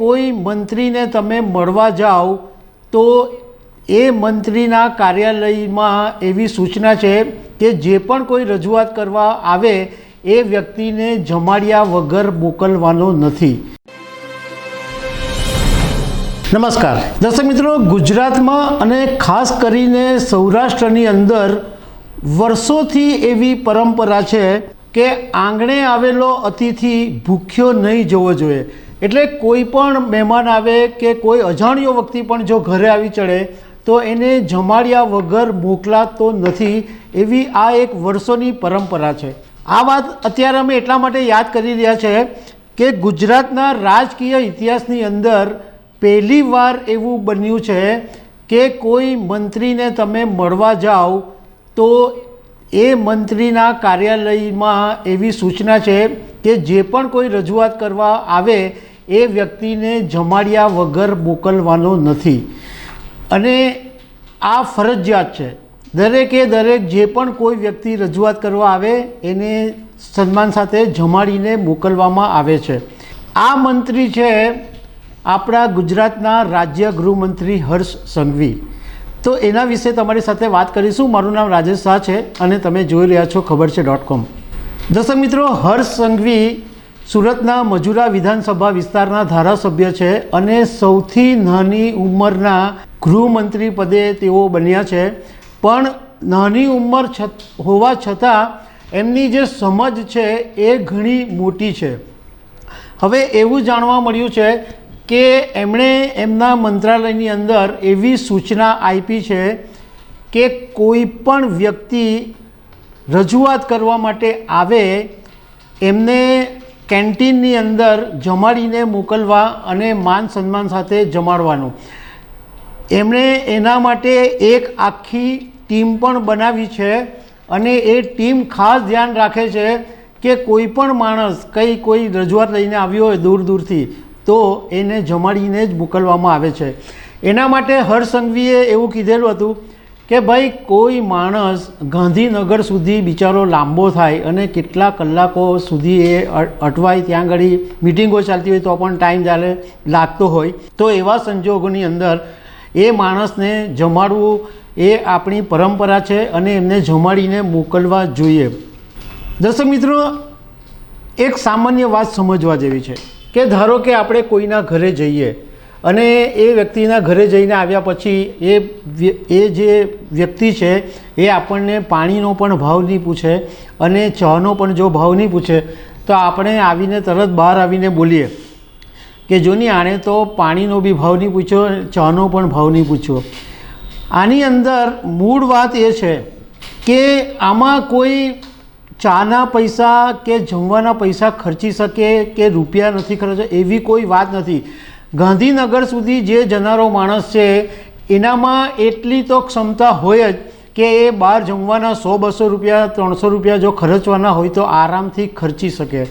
કોઈ મંત્રીને તમે મળવા જાઓ, તો એ મંત્રીના કાર્યાલયમાં એવી સૂચના છે કે જે પણ કોઈ રજૂઆત કરવા આવે, એ વ્યક્તિને જમાડ્યા વગર મોકલવાનો નથી. નમસ્કાર. દર્શક મિત્રો, ગુજરાતમાં અને ખાસ કરીને સૌરાષ્ટ્રની અંદર વર્ષોથી એવી પરંપરા છે કે આંગણે આવેલો અતિથિ ભૂખ્યો નહીં જવો જોઈએ. એટલે કોઈ પણ મહેમાન આવે કે કોઈ અજાણ્યો વ્યક્તિ પણ જો ઘરે આવી ચડે, તો એને જમાડ્યા વગર મોકલાતો નથી. એવી આ એક વર્ષોની પરંપરા છે. આ વાત અત્યારે અમે એટલા માટે યાદ કરી રહ્યા છે કે ગુજરાતના રાજકીય ઇતિહાસની અંદર પહેલી વાર એવું બન્યું છે કે કોઈ મંત્રીને તમે મળવા જાઓ, તો એ મંત્રીના કાર્યાલયમાં એવી સૂચના છે કે જે પણ કોઈ રજૂઆત કરવા આવે એ વ્યક્તિને જમાડ્યા વગર મોકલવાનો નથી. અને આ ફરજિયાત છે. દરેકે દરેક જે પણ કોઈ વ્યક્તિ રજૂઆત કરવા આવે, એને સન્માન સાથે જમાડીને મોકલવામાં આવે છે. આ મંત્રી છે આપણા ગુજરાતના રાજ્ય ગૃહમંત્રી હર્ષ સંઘવી. તો એના વિશે તમારી સાથે વાત કરીશું. મારું નામ રાજેશ શાહ છે અને તમે જોઈ રહ્યા છો ખબર છે ડોટ કોમ. દર્શક મિત્રો, હર્ષ સંઘવી સુરતના મજુરા વિધાનસભા વિસ્તારના ધારાસભ્ય છે અને સૌથી નાની ઉંમરના ગૃહમંત્રી પદે તેઓ બન્યા છે. પણ નાની ઉંમર હોવા છતાં એમની જે સમજ છે એ ઘણી મોટી છે. હવે એવું જાણવા મળ્યું છે કે એમણે એમના મંત્રાલયની અંદર એવી સૂચના આપી છે કે કોઈ પણ વ્યક્તિ રજૂઆત કરવા માટે આવે, એમને કેન્ટીનની અંદર જમાડીને મોકલવા અને માન સન્માન સાથે જમાડવાનું. એમણે એના માટે એક આખી ટીમ પણ બનાવી છે અને એ ટીમ ખાસ ધ્યાન રાખે છે કે કોઈ પણ માણસ કંઈ કોઈ રજૂઆત લઈને આવ્યો હોય દૂર દૂરથી, તો એને જમાડીને જ મોકલવામાં આવે છે. એના માટે હર્ષ સંઘવીએ એવું કીધેલું હતું કે ભાઈ, કોઈ માણસ ગાંધીનગર સુધી બિચારો લાંબો થાય અને કેટલા કલાકો સુધી એ અટવાય ત્યાં આગળ મિટિંગો ચાલતી હોય, તો પણ ટાઈમ ચાલે, લાગતો હોય. તો એવા સંજોગોની અંદર એ માણસને જમાડવું એ આપણી પરંપરા છે અને એમને જમાડીને મોકલવા જોઈએ. દર્શક મિત્રો, એક સામાન્ય વાત સમજવા જેવી છે કે ધારો કે આપણે કોઈના ઘરે જઈએ અને એ વ્યક્તિના ઘરે જઈને આવ્યા પછી એ એ જે વ્યક્તિ છે, એ આપણને પાણીનો પણ ભાવ નહીં પૂછે અને ચાનો પણ જો ભાવ નહીં પૂછે, તો આપણે આવીને તરત બહાર આવીને બોલીએ કે, જોની, આણે તો પાણીનો બી ભાવ નહીં પૂછ્યો ચાનો પણ ભાવ નહીં પૂછ્યો. આની અંદર મૂળ વાત એ છે કે આમાં કોઈ ચાના પૈસા કે જમવાના પૈસા ખર્ચી શકે કે રૂપિયા નથી ખર્ચે એવી કોઈ વાત નથી. ગાંધીનગર સુધી જે જનારો માણસ છે, એનામાં એટલી તો ક્ષમતા હોય જ કે એ બહાર જમવાના સો બસો રૂપિયા, ત્રણસો રૂપિયા જો ખર્ચવાના હોય તો આરામથી ખર્ચી શકે.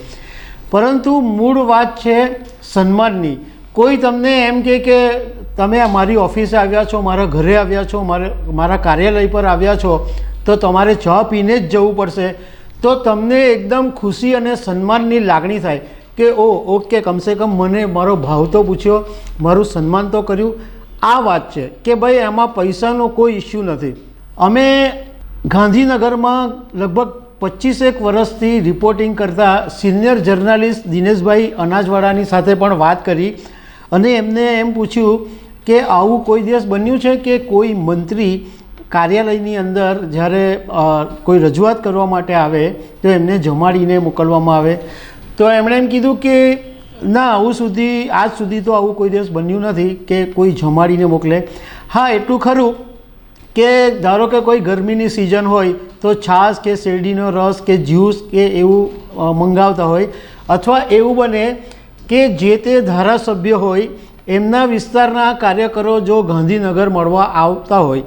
પરંતુ મૂળ વાત છે સન્માનની. કોઈ તમને એમ કે કે તમે મારી ઓફિસે આવ્યા છો, મારા ઘરે આવ્યા છો, મારે, મારા કાર્યાલય પર આવ્યા છો, તો તમારે ચા પીને જ જવું પડશે. તો તમને એકદમ ખુશી અને સન્માનની લાગણી થાય. કે, ઓ, ઓકે, કમસે કમ મને મારો ભાવ તો પૂછ્યો, મારું સન્માન તો કર્યું. આ વાત છે કે ભાઈ, એમાં પૈસાનો કોઈ ઇસ્યુ નથી. અમે ગાંધીનગરમાં લગભગ પચીસેક વર્ષથી રિપોર્ટિંગ કરતા સિનિયર જર્નાલિસ્ટ દિનેશભાઈ અનાજવાડાની સાથે પણ વાત કરી અને એમને એમ પૂછ્યું કે, આવું કોઈ દિવસ બન્યું છે કે કોઈ મંત્રી કાર્યાલયની અંદર જ્યારે કોઈ રજૂઆત કરવા માટે આવે, તો એમને જમાડીને મોકલવામાં આવે? તો એમણે એમ કીધું કે, ના, આવું સુધી, આજ સુધી તો આવું કોઈ દિવસ બન્યું નથી કે કોઈ જમાડીને મોકલે. હા, એટલું ખરું કે ધારો કે કોઈ ગરમીની સિઝન હોય, તો છાશ કે શેરડીનો રસ કે જ્યુસ કે એવું મંગાવતા હોય. અથવા એવું બને કે જે તે ધારાસભ્ય હોય, એમના વિસ્તારના કાર્યકરો જો ગાંધીનગર મળવા આવતા હોય,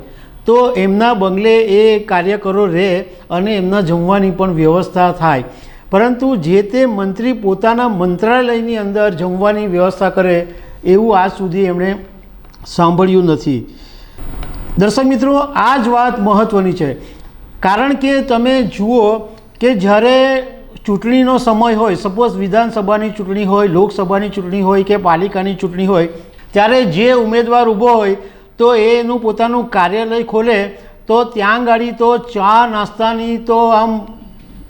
તો એમના બંગલે એ કાર્યકરો રહે અને એમના જમવાની પણ વ્યવસ્થા થાય. પરંતુ જે તે મંત્રી પોતાના મંત્રાલયની અંદર જમવાની વ્યવસ્થા કરે, એવું આજ સુધી એમણે સાંભળ્યું નથી. દર્શક મિત્રો, આ જ વાત મહત્ત્વની છે. કારણ કે તમે જુઓ કે જ્યારે ચૂંટણીનો સમય હોય સપોઝ વિધાનસભાની ચૂંટણી હોય, લોકસભાની ચૂંટણી હોય કે પાલિકાની ચૂંટણી હોય, ત્યારે જે ઉમેદવાર ઊભો હોય, તો એનું પોતાનું કાર્યાલય ખોલે, તો ત્યાં ગાડી તો ચા નાસ્તાની તો આમ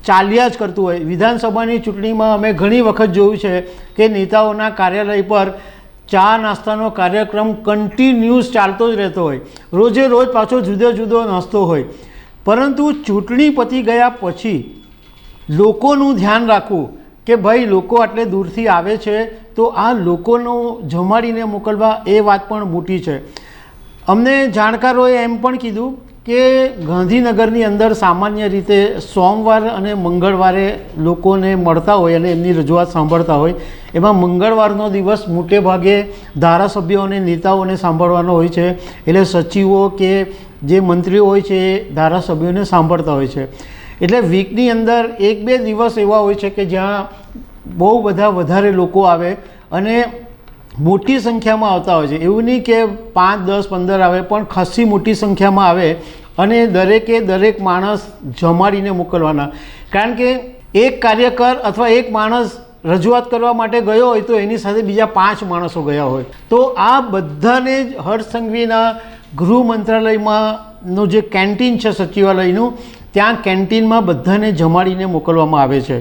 ચાલ્યા જ કરતું હોય. વિધાનસભાની ચૂંટણીમાં અમે ઘણી વખત જોયું છે કે નેતાઓના કાર્યાલય પર ચા નાસ્તાનો કાર્યક્રમ કન્ટિન્યુઅસ ચાલતો જ રહેતો હોય. રોજે રોજ પાછો જુદો જુદો નાસ્તો હોય. પરંતુ ચૂંટણી પતી ગયા પછી લોકોનું ધ્યાન રાખવું કે ભાઈ લોકો આટલે દૂરથી આવે છે તો આ લોકોનો જમાડીને મોકલવા એ વાત પણ મોટી છે. અમને જાણકારોએ એમ પણ કીધું કે ગાંધીનગરની અંદર સામાન્ય રીતે સોમવાર અને મંગળવારે લોકોને મળતા હોય અને એમની રજૂઆત સાંભળતા હોય, એમાં મંગળવારનો દિવસ મોટે ભાગે ધારાસભ્યો અને નેતાઓને સાંભળવાનો હોય છે. એટલે સચિવો કે જે મંત્રીઓ હોય છે એ ધારાસભ્યોને સાંભળતા હોય છે. એટલે વીકની અંદર એક બે દિવસ એવા હોય છે કે જ્યાં બહુ બધા વધારે લોકો આવે અને મોટી સંખ્યામાં આવતા હોય છે. એવું નહીં કે પાંચ, દસ, પંદર આવે, પણ ખસી મોટી સંખ્યામાં આવે અને દરેકે દરેક માણસ જમાડીને મોકલવાના. કારણ કે એક કાર્યકર અથવા એક માણસ રજૂઆત કરવા માટે ગયો હોય તો એની સાથે બીજા પાંચ માણસો ગયા હોય. તો આ બધાને જ હર્ષ સંઘવીના ગૃહ મંત્રાલયમાંનું જે કેન્ટીન છે સચિવાલયનું, ત્યાં કેન્ટીનમાં બધાને જમાડીને મોકલવામાં આવે છે.